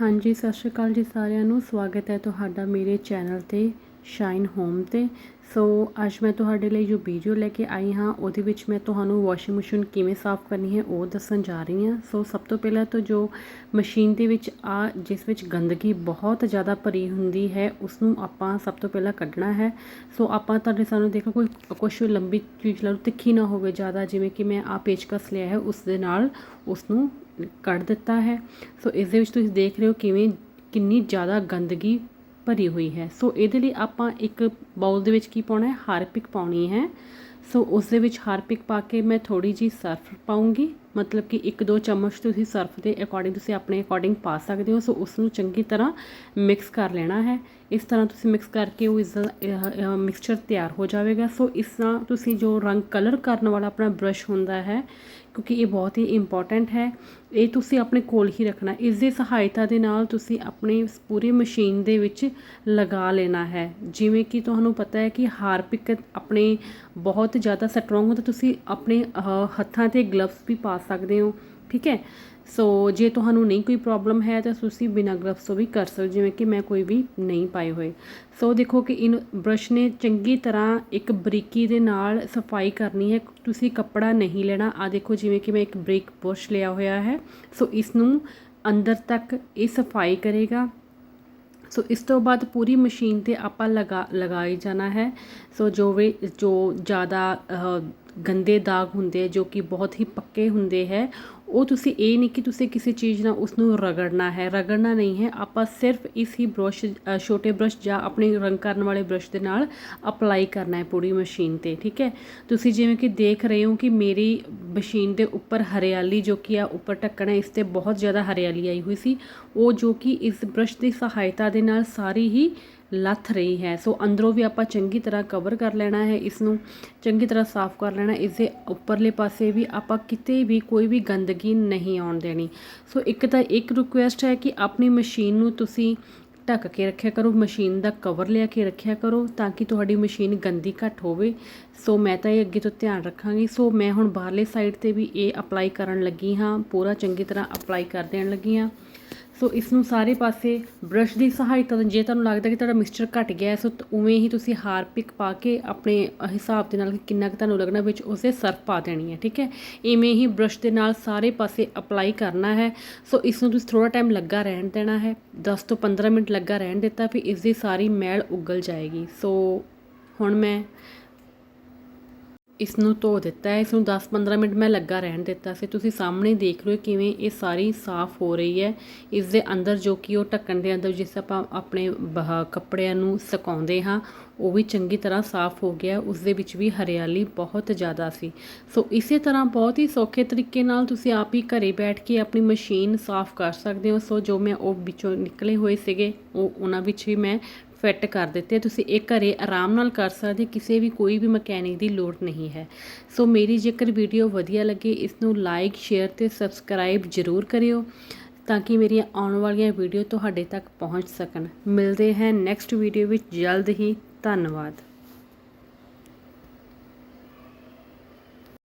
ਹਾਂਜੀ, ਸਤਿ ਸ਼੍ਰੀ ਅਕਾਲ ਜੀ ਸਾਰਿਆਂ ਨੂੰ। ਸਵਾਗਤ ਹੈ ਤੁਹਾਡਾ ਮੇਰੇ ਚੈਨਲ ਤੇ ਸ਼ਾਈਨ ਹੋਮ ਤੇ। ਸੋ ਅੱਜ ਮੈਂ ਤੁਹਾਡੇ ਲਈ ਜੋ ਵੀਡੀਓ ਲੈ ਕੇ ਆਈ ਹਾਂ, ਉਹਦੇ ਵਿੱਚ ਮੈਂ ਤੁਹਾਨੂੰ ਵਾਸ਼ਿੰਗ ਮਸ਼ੀਨ ਕਿਵੇਂ ਸਾਫ਼ ਕਰਨੀ ਹੈ, ਉਹ ਦੱਸਣ ਜਾ ਰਹੀ ਹਾਂ। ਸੋ ਸਭ ਤੋਂ ਪਹਿਲਾਂ ਤਾਂ ਜੋ ਮਸ਼ੀਨ ਦੇ ਵਿੱਚ ਆ, ਜਿਸ ਵਿੱਚ ਗੰਦਗੀ ਬਹੁਤ ਜ਼ਿਆਦਾ ਭਰੀ ਹੁੰਦੀ ਹੈ ਉਸ ਨੂੰ ਆਪਾਂ ਸਭ ਤੋਂ ਪਹਿਲਾਂ ਕੱਢਣਾ ਹੈ। ਸੋ ਆਪਾਂ ਤੁਹਾਡੇ ਸਾਨੂੰ ਦੇਖੋ, ਕੋਈ ਕੁਛ ਲੰਬੀ ਚੀਜ਼ ਲਾ ਲਓ ਤਿੱਖੀ ਨਾ ਹੋਵੇ ਜ਼ਿਆਦਾ, ਜਿਵੇਂ ਕਿ ਮੈਂ ਆ ਪੇਚਕਸ ਲਿਆ ਹੈ, ਉਸ ਦੇ ਨਾਲ ਉਸ ਨੂੰ ਕੱਢ ਦਿੱਤਾ ਹੈ। ਸੋ ਇਸ ਦੇ ਵਿੱਚ ਤੁਸੀਂ ਦੇਖ ਰਹੇ ਹੋ ਕਿਵੇਂ, ਕਿੰਨੀ ਜ਼ਿਆਦਾ ਗੰਦਗੀ ਭਰੀ ਹੋਈ ਹੈ। ਸੋ ਇਹਦੇ ਲਈ ਆਪਾਂ ਇੱਕ ਬਾਉਲ ਦੇ ਵਿੱਚ ਕੀ ਪਾਉਣਾ ਹੈ? ਹਾਰਪਿਕ ਪਾਉਣੀ ਹੈ। ਸੋ ਉਸ ਦੇ ਵਿੱਚ ਹਾਰਪਿਕ ਪਾ ਕੇ ਮੈਂ ਥੋੜੀ ਜੀ ਸਰਫ ਪਾਉਂਗੀ ਮਤਲਬ ਕਿ ਇੱਕ ਦੋ ਚਮਚ ਤੁਸੀਂ ਸਰਫ ਦੇ ਅਕੋਰਡਿੰਗ ਤੁਸੀਂ ਆਪਣੇ ਅਕੋਰਡਿੰਗ ਪਾ ਸਕਦੇ ਹੋ, ਸੋ ਉਸ ਨੂੰ ਚੰਗੀ ਤਰ੍ਹਾਂ ਮਿਕਸ ਕਰ ਲੈਣਾ ਹੈ। ਇਸ ਤਰ੍ਹਾਂ ਤੁਸੀਂ ਮਿਕਸ ਕਰਕੇ ਉਹ ਇਸ ਦਾ ਮਿਕਸਚਰ ਤਿਆਰ ਹੋ ਜਾਵੇਗਾ। ਸੋ ਇਸ ਤਰ੍ਹਾਂ ਤੁਸੀਂ ਜੋ ਰੰਗ ਕਲਰ ਕਰਨ ਵਾਲਾ ਆਪਣਾ ਬ੍ਰਸ਼ ਹੁੰਦਾ ਹੈ, ਕਿਉਂਕਿ ਇਹ ਬਹੁਤ ਹੀ ਇੰਪੋਰਟੈਂਟ ਹੈ। ਇਹ ਤੁਸੀਂ ਆਪਣੇ ਕੋਲ ਹੀ ਰੱਖਣਾ। ਇਸ ਦੀ ਸਹਾਇਤਾ ਦੇ ਨਾਲ ਤੁਸੀਂ ਆਪਣੀ ਪੂਰੀ ਮਸ਼ੀਨ ਦੇ ਵਿੱਚ ਲਗਾ ਲੈਣਾ ਹੈ। ਜਿਵੇਂ ਕਿ ਤੁਹਾਨੂੰ ਪਤਾ ਹੈ ਕਿ ਹਾਰਪਿਕ ਆਪਣੇ ਬਹੁਤ ਜ਼ਿਆਦਾ ਸਟਰੋਂਗ ਹੁੰਦਾ। ਤੁਸੀਂ ਆਪਣੇ ਹੱਥਾਂ ਤੇ ਗਲਵਸ ਵੀ ਪਾ ਸਕਦੇ ਹੋ, ਠੀਕ ਹੈ? ਸੋ ਜੇ ਤੁਹਾਨੂੰ ਨਹੀਂ ਕੋਈ ਪ੍ਰੋਬਲਮ ਹੈ ਤਾਂ ਤੁਸੀਂ ਬਿਨਾਂ ਗਲਵਸ ਤੋਂ ਵੀ ਕਰ ਸਕਦੇ ਜਿਵੇਂ ਕਿ ਮੈਂ ਕੋਈ ਵੀ ਨਹੀਂ ਪਾਏ ਹੋਏ। ਸੋ ਦੇਖੋ ਕਿ ਇਨ ਬ੍ਰਸ਼ ਨੇ ਚੰਗੀ ਤਰ੍ਹਾਂ ਇੱਕ ਬਰੀਕੀ ਦੇ ਨਾਲ ਸਫ਼ਾਈ ਕਰਨੀ ਹੈ। ਤੁਸੀਂ ਕੱਪੜਾ ਨਹੀਂ ਲੈਣਾ। ਆ ਦੇਖੋ, ਜਿਵੇਂ ਕਿ ਮੈਂ ਇੱਕ ਬ੍ਰਿਕ ਬੁਰਸ਼ ਲਿਆ ਹੋਇਆ ਹੈ। ਸੋ ਇਸ ਨੂੰ ਅੰਦਰ ਤੱਕ ਇਹ ਸਫ਼ਾਈ ਕਰੇਗਾ। ਸੋ ਇਸ ਤੋਂ ਬਾਅਦ ਪੂਰੀ ਮਸ਼ੀਨ ਤੇ ਆਪਾਂ ਲਗਾ ਲਗਾਈ ਜਾਣਾ ਹੈ। ਸੋ ਜੋ ਵੀ, ਜੋ ਜ਼ਿਆਦਾ ਗੰਦੇ ਦਾਗ ਹੁੰਦੇ ਜੋ ਕਿ ਬਹੁਤ ਹੀ ਪੱਕੇ ਹੁੰਦੇ ਹੈ। ਉਹ ਤੁਸੀਂ ਇਹ ਨਹੀਂ ਕਿ ਤੁਸੀਂ ਕਿਸੇ ਚੀਜ਼ ਨਾਲ ਉਸ ਨੂੰ ਰਗੜਨਾ ਹੈ। ਰਗੜਨਾ ਨਹੀਂ ਹੈ। ਆਪਾਂ ਸਿਰਫ ਇਸ ਹੀ ਬ੍ਰਸ਼ ਛੋਟੇ ਬ੍ਰਸ਼ ਜਾਂ ਆਪਣੇ ਰੰਗ ਕਰਨ ਵਾਲੇ ਬ੍ਰਸ਼ ਦੇ ਨਾਲ ਅਪਲਾਈ ਕਰਨਾ ਹੈ ਪੂਰੀ ਮਸ਼ੀਨ ਤੇ, ਠੀਕ ਹੈ? ਤੁਸੀਂ ਜਿਵੇਂ ਕਿ ਦੇਖ ਰਹੇ ਹੋ ਕਿ ਮੇਰੀ ਮਸ਼ੀਨ ਦੇ ਉੱਪਰ ਹਰਿਆਲੀ ਜੋ ਕਿ ਆ, ਉੱਪਰ ਢੱਕਣਾ ਇਸ ਤੇ ਬਹੁਤ ਜ਼ਿਆਦਾ ਹਰਿਆਲੀ ਆਈ ਹੋਈ ਸੀ। ਉਹ ਜੋ ਕਿ ਇਸ ਬ੍ਰਸ਼ ਦੀ ਸਹਾਇਤਾ ਦੇ ਨਾਲ ਸਾਰੀ ਹੀ ਲੱਥ ਰਹੀ ਹੈ। ਸੋ ਅੰਦਰੋਂ ਵੀ ਆਪਾਂ ਚੰਗੀ ਤਰ੍ਹਾਂ ਕਵਰ ਕਰ ਲੈਣਾ ਹੈ ਇਸ ਨੂੰ ਚੰਗੀ ਤਰ੍ਹਾਂ ਸਾਫ਼ ਕਰ ਲੈਣਾ ਇਸ ਦੇ ਉੱਪਰਲੇ ਪਾਸੇ ਵੀ ਆਪਾਂ ਕਿਤੇ ਵੀ ਕੋਈ ਵੀ ਗੰਦਗੀ ਨਹੀਂ ਆਉਣ ਦੇਣੀ। ਸੋ ਇੱਕ ਤਾਂ ਇੱਕ ਰਿਕੁਐਸਟ ਹੈ ਕਿ ਆਪਣੀ ਮਸ਼ੀਨ ਨੂੰ ਤੁਸੀਂ ਢੱਕ ਕੇ ਰੱਖਿਆ ਕਰੋ ਮਸ਼ੀਨ ਦਾ ਕਵਰ ਲਿਆ ਕੇ ਰੱਖਿਆ ਕਰੋ ਤਾਂ ਕਿ ਤੁਹਾਡੀ ਮਸ਼ੀਨ ਗੰਦੀ ਘੱਟ ਹੋਵੇ। ਸੋ ਮੈਂ ਤਾਂ ਇਹ ਅੱਗੇ ਤੋਂ ਧਿਆਨ ਰੱਖਾਂਗੀ। ਸੋ ਮੈਂ ਹੁਣ ਬਾਹਰਲੇ ਸਾਈਡ ਤੇ ਵੀ ਇਹ ਅਪਲਾਈ ਕਰਨ ਲੱਗੀ ਹਾਂ। ਪੂਰਾ ਚੰਗੀ ਤਰ੍ਹਾਂ ਅਪਲਾਈ ਕਰ ਦੇਣ ਲੱਗੀ ਹਾਂ। ਸੋ ਇਸ ਨੂੰ ਸਾਰੇ ਪਾਸੇ ਬ੍ਰਸ਼ ਦੀ ਸਹਾਇਤਾ ਨਾਲ, ਜੇ ਤੁਹਾਨੂੰ ਲੱਗਦਾ ਕਿ ਤੁਹਾਡਾ ਮਿਕਸਚਰ ਘਟ ਗਿਆ ਸੋ ਉਵੇਂ ਹੀ ਤੁਸੀਂ ਹਾਰਪਿਕ ਪਾ ਕੇ ਆਪਣੇ ਹਿਸਾਬ ਦੇ ਨਾਲ ਕਿੰਨਾ ਕੁ ਤੁਹਾਨੂੰ ਲੱਗਣਾ ਵਿੱਚ ਉਸੇ ਸਰਫ ਪਾ ਦੇਣੀ ਹੈ, ਠੀਕ ਹੈ? ਇਵੇਂ ਹੀ ਬ੍ਰਸ਼ ਦੇ ਨਾਲ ਸਾਰੇ ਪਾਸੇ ਅਪਲਾਈ ਕਰਨਾ ਹੈ। ਸੋ ਇਸ ਨੂੰ ਤੁਸੀਂ ਥੋੜਾ ਟਾਈਮ ਲੱਗਾ ਰਹਿਣ ਦੇਣਾ ਹੈ। 10 ਤੋਂ 15 ਮਿੰਟ ਲੱਗਾ ਰਹਿਣ ਦਿੱਤਾ, ਫਿਰ ਇਸ ਦੀ ਸਾਰੀ ਮੈਲ ਉਗਲ ਜਾਏਗੀ। ਸੋ ਹੁਣ ਮੈਂ ਇਸ ਨੂੰ ਧੋ ਦਿੱਤਾ ਹੈ, ਇਸ ਨੂੰ 10-15 ਮਿੰਟ ਮੈਂ ਲੱਗਾ ਰਹਿਣ ਦਿੱਤਾ ਸੀ। ਤੁਸੀਂ ਸਾਹਮਣੇ ਦੇਖ ਰਹੇ ਹੋ ਕਿਵੇਂ ਇਹ ਸਾਰੀ ਸਾਫ਼ ਹੋ ਰਹੀ ਹੈ। ਇਸ ਦੇ ਅੰਦਰ ਜੋ ਕਿ ਉਹ ਢੱਕਣ ਦੇ ਅੰਦਰ ਜਿਸ ਆਪਾਂ ਆਪਣੇ ਕੱਪੜਿਆਂ ਨੂੰ ਸੁਕਾਉਂਦੇ ਹਾਂ, ਉਹ ਵੀ ਚੰਗੀ ਤਰ੍ਹਾਂ ਸਾਫ਼ ਹੋ ਗਿਆ। ਉਸ ਦੇ ਵਿੱਚ ਵੀ ਹਰਿਆਲੀ ਬਹੁਤ ਜ਼ਿਆਦਾ ਸੀ। ਸੋ ਇਸੇ ਤਰ੍ਹਾਂ ਬਹੁਤ ਹੀ ਸੌਖੇ ਤਰੀਕੇ ਨਾਲ ਤੁਸੀਂ ਆਪ ਹੀ ਘਰੇ ਬੈਠ ਕੇ ਆਪਣੀ ਮਸ਼ੀਨ ਸਾਫ਼ ਕਰ ਸਕਦੇ ਹੋ। ਸੋ ਜੋ ਮੈਂ ਉਹ ਵਿੱਚੋਂ ਨਿਕਲੇ ਹੋਏ ਸੀਗੇ, ਉਹ ਉਹਨਾਂ ਵਿੱਚ ਵੀ ਮੈਂ ਫਿੱਟ ਕਰ ਦਿੱਤੇ, ਤੁਸੀਂ ਇਹ ਘਰੇ ਆਰਾਮ ਨਾਲ ਕਰ ਸਕਦੇ, ਕਿਸੇ ਵੀ ਕੋਈ ਵੀ ਮਕੈਨਿਕ ਦੀ ਲੋੜ ਨਹੀਂ ਹੈ। ਸੋ ਮੇਰੀ ਜੇਕਰ ਵੀਡੀਓ ਵਧੀਆ ਲੱਗੇ, ਇਸ ਨੂੰ ਲਾਈਕ ਸ਼ੇਅਰ ਤੇ ਸਬਸਕ੍ਰਾਈਬ ਜ਼ਰੂਰ ਕਰਿਓ, ਤਾਂ ਕਿ ਮੇਰੀਆਂ ਆਉਣ ਵਾਲੀਆਂ ਵੀਡੀਓ ਤੁਹਾਡੇ ਤੱਕ ਪਹੁੰਚ ਸਕਣ। ਮਿਲਦੇ ਹਾਂ ਨੈਕਸਟ ਵੀਡੀਓ ਵਿੱਚ, ਜਲਦ ਹੀ। ਧੰਨਵਾਦ।